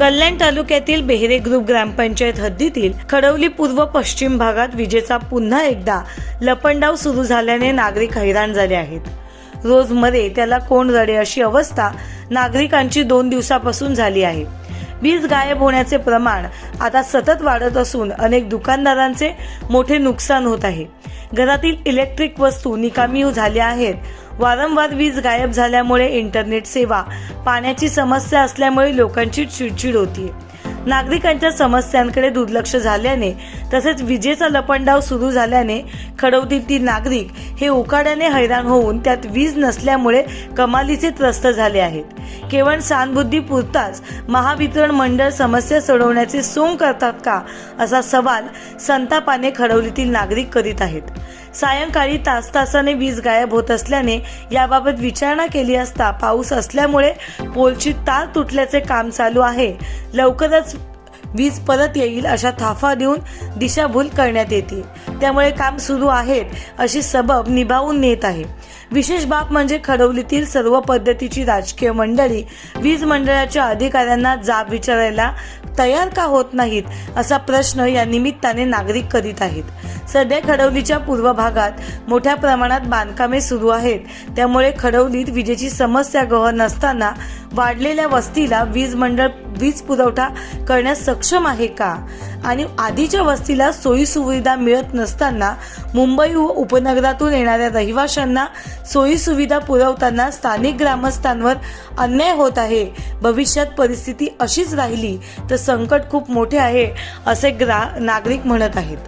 कल्याण तालुक्यातील बेहरे ग्रुप ग्रामपंचायत हद्दीतील खडवली पूर्व पश्चिम भागात विजेचा पुन्हा एकदा लपंडाव सुरू झाल्याने नागरिक हैराण झाले आहेत. रोज मरे त्याला कोण रडे अशी अवस्था नागरिकांची दोन दिवसापासून झाली आहे. वीज गायब होण्याचे प्रमाण आता सतत वाढत असून अनेक दुकानदारांचे मोठे नुकसान होत आहे. घरातील इलेक्ट्रिक वस्तू निकामी झाल्या आहेत. वारंवार वीज गायब झाल्यामुळे इंटरनेट सेवा पाण्याची समस्या असल्यामुळे लोकांची चिडचिड होती. नागरिकांच्या समस्यांकडे दुर्लक्ष झाल्याने तसेच विजेचा लपंडाव सुरू झाल्याने खडवतीतील नागरिक हे उकाड्याने हैराण होऊन त्यात वीज नसल्यामुळे कमालीचे त्रस्त झाले आहेत. केवळ सहानुभूती पुरताच महावितरण मंडळ समस्या सोडवण्याचे सोंग करतात का असा सवाल संतापाने खडवलीतील नागरिक करीत आहेत. सायंकाळी तास तासाने वीज गायब होत असल्याने याबाबत विचारणा केली असता पाऊस असल्यामुळे पोलची तार तुटल्याचे काम चालू आहे. लवकरच वीज परत येईल अशा थाफा देऊन दिशाभूल करण्यात येते. त्यामुळे काम सुरू आहेत अशी सबब निभावून नेत आहे. विशेष बाब म्हणजे खडवलीतील सर्व पद्धतीची राजकीय मंडळी वीज मंडळाच्या अधिकाऱ्यांना जाब विचारायला तयार का होत नाहीत असा प्रश्न या निमित्ताने नागरिक करीत आहेत. सध्या खडवलीच्या पूर्व भागात मोठ्या प्रमाणात बांधकामे सुरू आहेत. त्यामुळे खडवलीत विजेची समस्या गहन नसताना वाढलेल्या वस्तीला वीज मंडळ वीज पुरवठा करण्यास सक्षम आहे का? आणि आधीच्या वस्तीला सोयी सुविधा मिळत नसताना मुंबई व उपनगरातून येणाऱ्या रहिवाशांना सोयी सुविधा पुरवताना स्थानिक ग्रामस्थांवर अन्याय होत आहे. भविष्यात परिस्थिती अशीच राहिली तर संकट खूप मोठे आहे असे ग्रा नागरिक म्हणत आहेत.